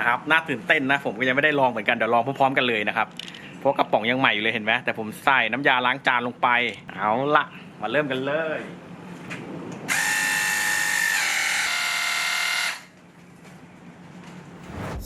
นะครับน่าตื่นเต้นนะ ผมก็ยังไม่ได้ลองเหมือนกันเดี๋ยวลองพร้อมๆกันเลยนะครับเพราะกระป๋องยังใหม่อยู่เลยเห็นไหมแต่ผมใส่น้ำยาล้างจานลงไป เอาละมาเริ่มกันเลย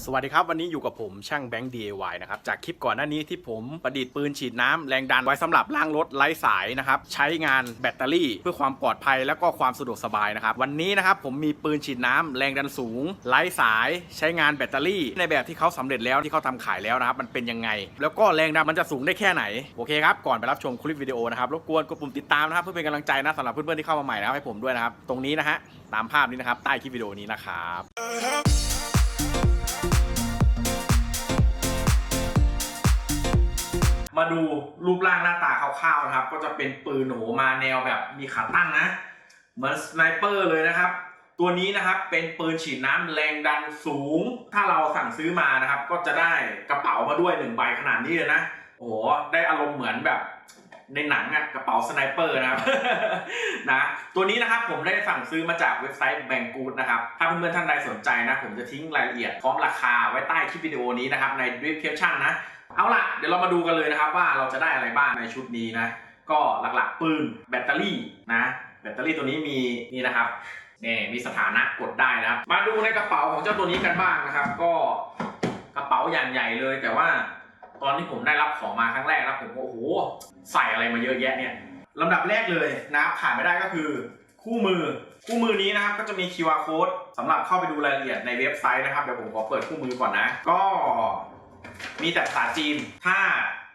สวัสดีครับ วันนี้อยู่กับผมช่างแบงค์ DIY นะครับ จากคลิปก่อนหน้านี้ที่ผมประดิษฐ์ปืนฉีดน้ำแรงดันไว้สำหรับล้างรถไร้สายนะครับ ใช้งานแบตเตอรี่เพื่อความปลอดภัยและก็ความสะดวกสบายนะครับ วันนี้นะครับผมมีปืนฉีดน้ำแรงดันสูง ไร้สาย ใช้งานแบตเตอรี่ ในแบบที่เขาสำเร็จแล้วที่เขาทำขายแล้วนะครับมันเป็นยังไง แล้วก็แรงดันมันจะสูงได้แค่ไหนโอเคครับก่อนไปรับชมคลิปวิดีโอนะครับรบกวนกดปุ่มติดตามนะครับเพื่อเป็นกำลังใจนะสำหรับเพื่อนๆที่เข้ามาใหม่นะครับให้ผมด้วยนะครับตรงนี้นะฮะตามภาพนี้นะครับใต้คลิปวิดีโอนี้นะครับ มาดูรูปร่างหน้าตาคร่าวๆนะครับ ก็จะเป็นปืนโหมาแนวแบบมีขาตั้งนะ เหมือนสไนเปอร์เลยนะครับ ตัวนี้นะครับเป็นปืนฉีดน้ำแรงดันสูง ถ้าเราสั่งซื้อมานะครับ ก็จะได้กระเป๋ามาด้วยหนึ่งใบขนาดนี้เลยนะโอ้โหได้อารมณ์เหมือนแบบในหนังอะกระเป๋าสไนเปอร์นะครับนะตัวนี้นะครับผมได้สั่งซื้อมาจากเว็บไซต์แบงกูดนะครับ ถ้าเพื่อนๆท่านใดสนใจนะ ผมจะทิ้งรายละเอียดพร้อมราคาไว้ใต้คลิปวิดีโอนี้นะครับ ใน description นะ เอาล่ะ เดี๋ยวเรามาดูกันเลยนะครับว่าเราจะได้อะไรบ้างในชุดนี้นะ ก็หลักๆปืนแบตเตอรี่นะ แบตเตอรี่ตัวนี้มีนี่นะครับนี่มีสถานะกดได้นะครับ มาดูในกระเป๋าของเจ้าตัวนี้กันบ้างนะครับ ก็กระเป๋าอย่างใหญ่เลย แต่ว่าตอนที่ผมได้รับของมาครั้งแรกนะผมก็โอ้โหใส่อะไรมาเยอะแยะเนี่ยลำดับแรกเลยนะครับขาดไม่ได้ก็คือคู่มือ คู่มือนี้นะครับก็จะมี QR code สำหรับเข้าไปดูรายละเอียดในเว็บไซต์นะครับ เดี๋ยวผมขอเปิดคู่มือก่อนนะ ก็ มีแต่ภาษาจีน ถ้า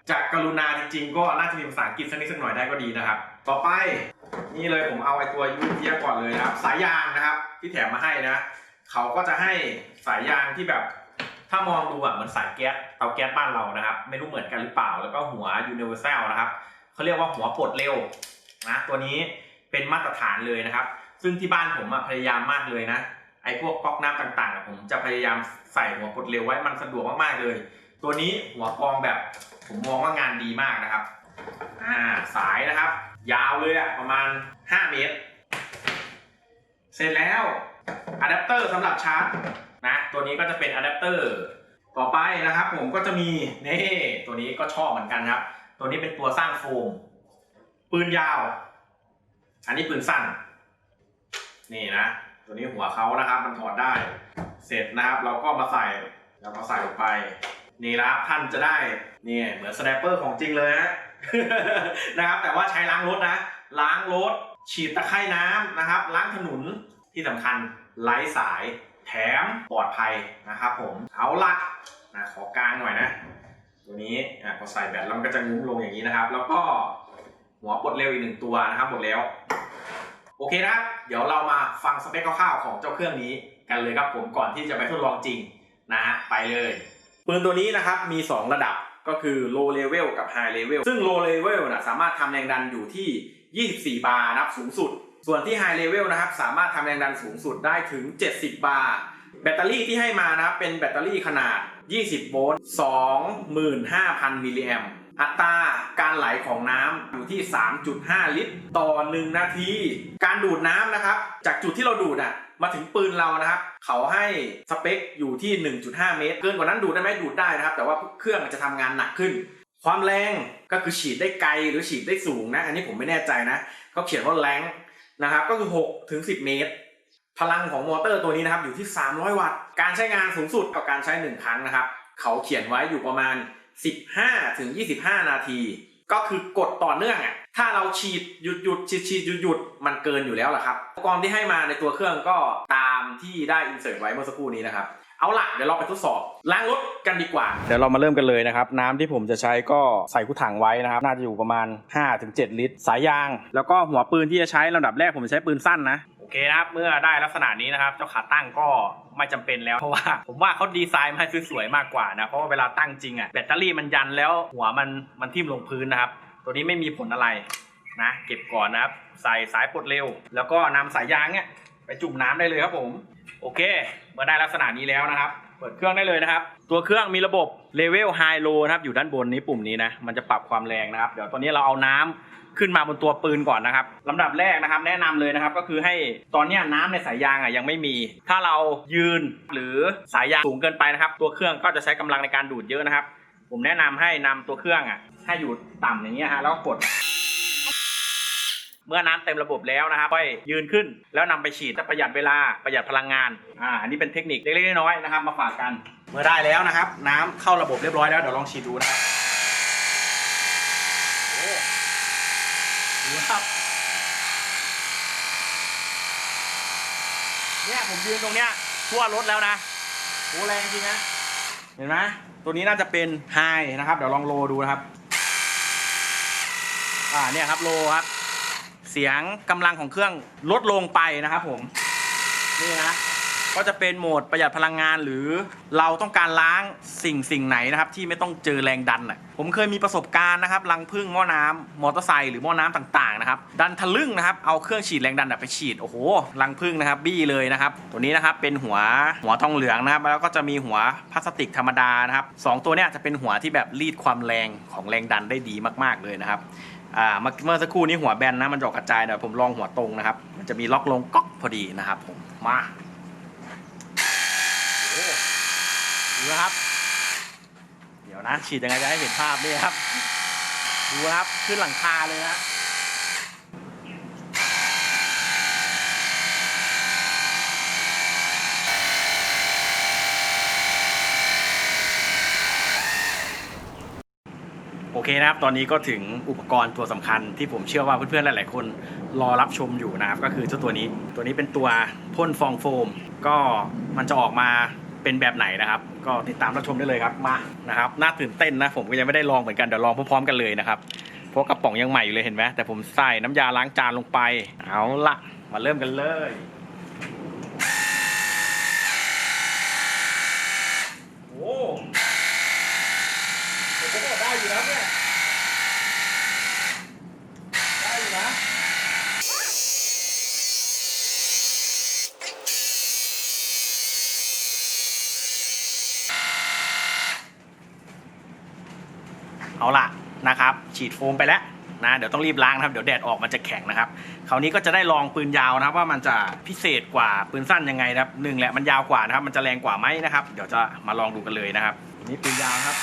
จะกรุณาจริงๆ ก็น่าจะมีภาษาอังกฤษสักนิดสักหน่อยได้ก็ดีนะครับ ต่อไปนี่เลยผมเอาไอ้ตัวยูเทียก่อนเลยนะครับ สายยางนะครับ ที่แถมมาให้นะ เขาก็จะให้สายยางที่แบบ ถ้ามองดูอะเหมือนสายแก๊สเตาแก๊สบ้านเรานะครับ ไม่รู้เหมือนกันหรือเปล่า แล้วก็หัว universal นะครับเขาเรียกว่าหัวปลดเร็วนะตัวนี้เป็นมาตรฐานเลยนะครับ ซึ่งที่บ้านผมพยายามมากเลยนะไอ้พวกก๊อกน้ำต่างๆ ผมจะพยายามใส่หัวปลดเร็วไว้มันสะดวกมากๆเลย ตัวนี้หัวกรองแบบ ผมมองว่างานดีมากนะครับ อ่าสายนะครับ ยาวเลยอะประมาณ 5 เมตร เสร็จแล้วอะแดปเตอร์สำหรับชาร์จนะตัวนี้ก็จะเป็นอะแดปเตอร์ต่อไปนะครับ ผมก็จะมีนี่ตัวนี้ก็ชอบเหมือนกันครับ ตัวนี้เป็นตัวสร้างโฟม ปืนยาว อันนี้ปืนสั้น นี่นะ ตัวนี้หัวเขานะครับ มันถอดได้ เสร็จนะครับ เราก็มาใส่แล้วก็ใส่ลงไป นี่นะครับท่านจะได้เนี่ยเหมือนสแนปเปอร์ของจริงเลยนะนะครับแต่ว่าใช้ล้างรถนะ ล้างรถ ฉีดตะไคร่น้ำนะครับ ล้างถนนที่สำคัญไร้สายแถมปลอดภัยนะครับผมเอาละนะขอกลางหน่อยนะ ตัวนี้อะพอใส่แบตแล้วมันก็จะงุ้มลงอย่างนี้นะครับ แล้วก็หัวปลดเร็วอีกหนึ่งตัวนะครับหมดแล้ว โอเคนะครับ เดี๋ยวเรามาฟังสเปคคร่าวๆของเจ้าเครื่องนี้กันเลยครับผมก่อนที่จะไปทดลองจริงนะฮะไปเลย ปืนตัวนี้นะครับมี 2 ระดับก็คือ low level กับ high level ซึ่ง low level นะสามารถทำแรงดันอยู่ที่ 24 บาร์นะครับสูงสุด ส่วนที่ high level นะครับสามารถทำแรงดันสูงสุดได้ถึง 70 บาร์แบตเตอรี่ที่ให้มานะครับเป็นแบตเตอรี่ขนาด 20 โวลต์ 25,000 มิลลิแอมป์อัตราการไหลของน้ำอยู่ที่ 3.5 ลิตร ต่อ 1 นาที การดูดน้ำนะครับ จากจุดที่เราดูดอะ มาถึงปืนเรานะครับ เขาให้สเปคอยู่ที่ 1.5 เมตร เกินกว่านั้นดูดได้ไหมดูดได้นะครับ แต่ว่าเครื่องมันจะทำงานหนักขึ้น ความแรงก็คือฉีดได้ไกลหรือฉีดได้สูงนะ อันนี้ผมไม่แน่ใจนะเขาเขียนว่าแรงนะครับ ก็คือ6ถึง10 เมตร พลังของมอเตอร์ตัวนี้นะครับอยู่ที่ 300 วัตต์ การใช้งานสูงสุดกับการใช้ 1 ครั้งนะครับ เขาเขียนไว้อยู่ประมาณ 15ถึง25 นาที ก็คือกดต่อเนื่องอะถ้าเราฉีดหยุดหยุดฉีดฉีดหยุดหยุดมันเกินอยู่แล้วล่ะครับอุปกรณ์ที่ให้มาในตัวเครื่องก็ตามที่ได้อินเสิร์ตไว้เมื่อสักครู่นี้นะครับเอาล่ะเดี๋ยวเราไปทดสอบล้างรถกันดีกว่า เดี๋ยวเรามาเริ่มกันเลยนะครับ น้ำที่ผมจะใช้ก็ใส่คู่ถังไว้นะครับ น่าจะอยู่ประมาณ 5-7 ลิตร สายยาง แล้วก็หัวปืนที่จะใช้ลำดับแรกผมใช้ปืนสั้นนะ เคนะครับ เมื่อได้ลักษณะนี้นะครับ เจ้าขาตั้งก็ไม่จำเป็นแล้วเพราะว่า ผมว่าเขาดีไซน์มาให้สวยๆมากกว่านะ เพราะว่าเวลาตั้งจริงอะแบตเตอรี่มันยันแล้วหัวมันมันทิ่มลงพื้นนะครับ ตัวนี้ไม่มีผลอะไรนะเก็บก่อนนะครับ ใส่สายปลดเร็ว แล้วก็นำสายยางเนี่ยไปจุ่มน้ำได้เลยครับผม โอเค เมื่อได้ลักษณะนี้แล้วนะครับ เปิดเครื่องได้เลยนะครับ ตัวเครื่องมีระบบเลเวลไฮโลนะครับอยู่ด้านบนนี้ปุ่มนี้นะมันจะปรับความแรงนะครับ เดี๋ยวตอนนี้เราเอาน้ำ ขึ้นมาบนตัวปืนก่อนนะครับลำดับแรกนะครับ แนะนำเลยนะครับก็คือให้ตอนนี้น้ำในสายยางอะยังไม่มี ถ้าเรายืนหรือสายยางสูงเกินไปนะครับ ตัวเครื่องก็จะใช้กำลังในการดูดเยอะนะครับ ผมแนะนำให้นำตัวเครื่องอะให้อยู่ต่ำอย่างเงี้ยฮะแล้วก็กดเมื่อน้ำเต็มระบบแล้วนะครับค่อยยืนขึ้น แล้วนำไปฉีดจะประหยัดเวลาประหยัดพลังงานอ่าอันนี้เป็นเทคนิคเล็กๆน้อยๆนะครับ มาฝากกัน เมื่อได้แล้วนะครับ น้ำเข้าระบบเรียบร้อยแล้วเดี๋ยวลองฉีดดูนะครับโอ้ ดูครับเนี่ยผมยืนตรงเนี้ยทั่วรถแล้วนะโอ้แรงจริงนะเห็นไหมตัวนี้น่าจะเป็นไฮนะครับ เดี๋ยวลองโลดูนะครับ อ่าเนี่ยครับโลครับ เสียงกำลังของเครื่องลดลงไปนะครับผม นี่นะ ก็จะเป็นโหมดประหยัดพลังงานหรือเราต้องการล้างสิ่งสิ่งไหนนะครับที่ไม่ต้องเจอแรงดันอะผมเคยมีประสบการณ์นะครับรังพึ่งหม้อน้ำมอเตอร์ไซค์หรือหม้อน้ำต่างๆนะครับดันทะลึ่งนะครับเอาเครื่องฉีดแรงดันไปฉีดโอ้โหรังพึ่งนะครับบี้เลยนะครับตัวนี้นะครับเป็นหัวหัวทองเหลืองนะครับแล้วก็จะมีหัวพลาสติกธรรมดานะครับสองตัวเนี้ยจะเป็นหัวที่แบบรีดความแรงของแรงดันได้ดีมากๆเลยนะครับอ่าเมื่อสักครู่นี้หัวแบนนะมันจะกกระจายเดี๋ยวผมลองหัวตรงนะครับ มันจะมีล็อกลงก๊อกพอดีนะครับผมมาโอ้โห ดูครับ เดี๋ยวนะฉีดยังไงจะให้เห็นภาพนี่ครับ ดูครับขึ้นหลังคาเลยนะโอเคนะครับ ตอนนี้ก็ถึงอุปกรณ์ตัวสำคัญที่ผมเชื่อว่าเพื่อนๆ หลายๆ คนรอรับชมอยู่นะครับ ก็คือเจ้าตัวนี้ ตัวนี้เป็นตัวพ่นฟองโฟม ก็มันจะออกมา เป็นแบบไหนนะครับ ก็ติดตามรับชมได้เลยครับมานะครับน่าตื่นเต้นนะผมก็ยังไม่ได้ลองเหมือนกันเดี๋ยวลองพร้อมๆกันเลยนะครับเพราะกระป๋องยังใหม่อยู่เลยเห็นไหมแต่ผมใส่น้ำยาล้างจานลงไปเอาละมาเริ่มกันเลย โอ้โหได้อยู่นะเนี่ยได้อยู่นะ เอาล่ะนะครับ ฉีดโฟมไปแล้วนะเดี๋ยวต้องรีบล้างนะครับเดี๋ยวแดดออกมันจะแข็งนะครับคราวนี้ก็จะได้ลองปืนยาวนะครับ ว่ามันจะพิเศษกว่าปืนสั้นยังไงนะครับหนึ่งแหละมันยาวกว่านะครับ มันจะแรงกว่าไหมนะครับ เดี๋ยวจะมาลองดูกันเลยนะครับ นี่ปืนยาวครับ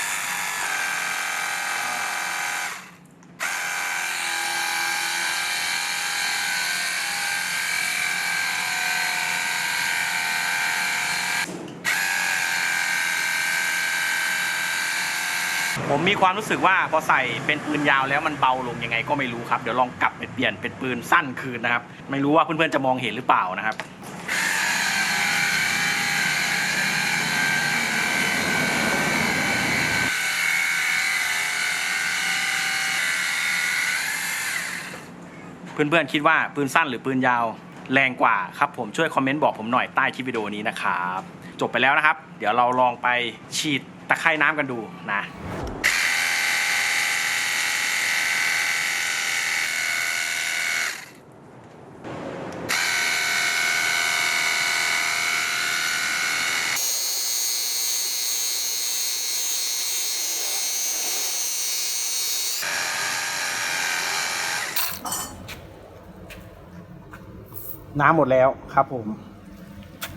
ผมมีความรู้สึกว่าพอใส่เป็นปืนยาวแล้วมันเบาลงยังไงก็ไม่รู้ครับ เดี๋ยวลองกลับไปเปลี่ยนเป็นปืนสั้นคืนนะครับ ไม่รู้ว่าเพื่อนๆจะมองเห็นหรือเปล่านะครับเพื่อนๆคิดว่าปืนสั้นหรือปืนยาวแรงกว่าครับผมช่วยคอมเมนต์บอกผมหน่อยใต้คลิปวิดีโอนี้นะครับ จบไปแล้วนะครับ เดี๋ยวเราลองไปฉีดตะไคร่น้ำกันดูนะ น้ำหมดแล้วครับผม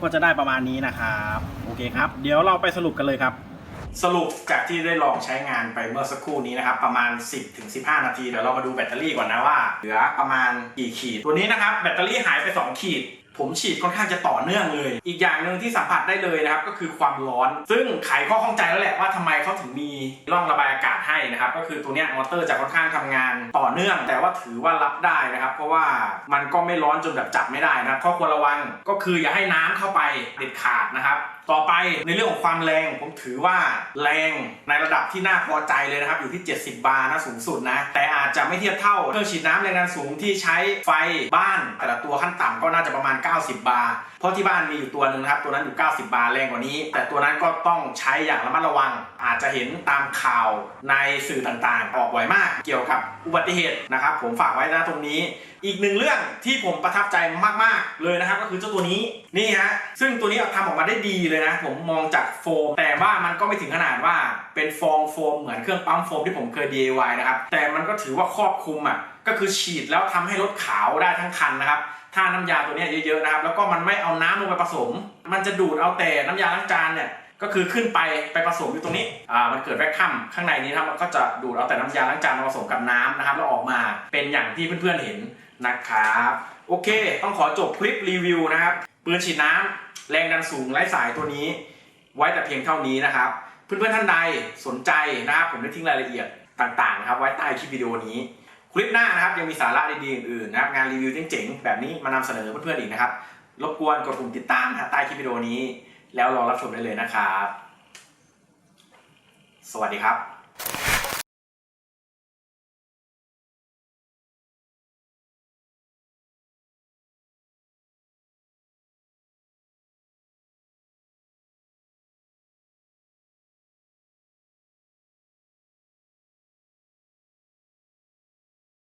ก็จะได้ประมาณนี้นะครับโอเคครับ เดี๋ยวเราไปสรุปกันเลยครับ สรุปจากที่ได้ลองใช้งานไปเมื่อสักครู่นี้นะครับ ประมาณ 10ถึง15 นาทีเดี๋ยวเรามาดูแบตเตอรี่ก่อนนะว่า เหลือประมาณกี่ขีด ตัวนี้นะครับแบตเตอรี่หายไป 2 ขีด ผมฉีดค่อนข้างจะต่อเนื่องเลย อีกอย่างหนึ่งที่สัมผัสได้เลยนะครับก็คือความร้อน ซึ่งไขข้อข้องใจแล้วแหละว่าทำไมเขาถึงมีร่องระบายอากาศให้นะครับก็คือตัวเนี้ยมอเตอร์จะค่อนข้างทำงานต่อเนื่อง แต่ว่าถือว่ารับได้นะครับ เพราะว่ามันก็ไม่ร้อนจนแบบจับไม่ได้นะครับข้อควรระวังก็คืออย่าให้น้ำเข้าไปเด็ดขาดนะครับ ต่อไปในเรื่องของความแรงผมถือว่าแรงในระดับที่น่าพอใจเลยนะครับ อยู่ที่ 70 บาร์นะสูงสุดนะ แต่อาจจะไม่เทียบเท่าเครื่องฉีดน้ำแรงดันสูงที่ใช้ไฟบ้าน แต่ละตัวขั้นต่ำก็น่าจะประมาณ 90 บาร์เพราะที่บ้านมีอยู่ตัวหนึ่งนะครับ ตัวนั้นอยู่ 90 บาร์แรงกว่านี้ แต่ตัวนั้นก็ต้องใช้อย่างระมัดระวัง อาจจะเห็นตามข่าวในสื่อต่างๆ ออกบ่อยมาก เกี่ยวกับอุบัติเหตุนะครับ ผมฝากไว้นะตรงนี้ อีกหนึ่งเรื่องที่ผมประทับใจมากๆเลยนะครับ ก็คือเจ้าตัวนี้นี่ฮะซึ่งตัวนี้ทำออกมาได้ดีเลยเลยนะ ผมมองจากโฟม แต่ว่ามันก็ไม่ถึงขนาดว่าเป็นฟองโฟมเหมือนเครื่องปั๊มโฟมที่ผมเคย DIY นะครับ แต่มันก็ถือว่าครอบคลุมอะ ก็คือฉีดแล้วทำให้รถขาวได้ทั้งคันนะครับถ้าน้ำยาตัวนี้เยอะๆนะครับ แล้วก็มันไม่เอาน้ำลงไปผสม มันจะดูดเอาแต่น้ำยาล้างจานเนี่ยก็คือขึ้นไปไปผสมอยู่ตรงนี้ อ่า มันเกิดแวคคัมข้างในนี้ครับมันก็จะดูดเอาแต่น้ำยาล้างจานมาผสมกับน้ำนะครับ แล้วออกมาเป็นอย่างที่เพื่อนๆเห็นนะครับ โอเค ต้องขอจบคลิปรีวิวนะครับ ปืนฉีดน้ำ แรงดันสูงไร้สายตัวนี้ ไว้แต่เพียงเท่านี้นะครับ เพื่อนๆท่านใดสนใจนะครับผมได้ทิ้งรายละเอียดต่างๆนะครับไว้ใต้คลิปวิดีโอนี้ คลิปหน้านะครับยังมีสาระดีๆอื่นๆนะครับงานรีวิวเจ๋งๆแบบนี้มานำเสนอเพื่อนๆอีกนะครับรบกวนกดปุ่มติดตามใต้คลิปวิดีโอนี้ แล้วรอรับชมได้เลยนะครับ สวัสดีครับ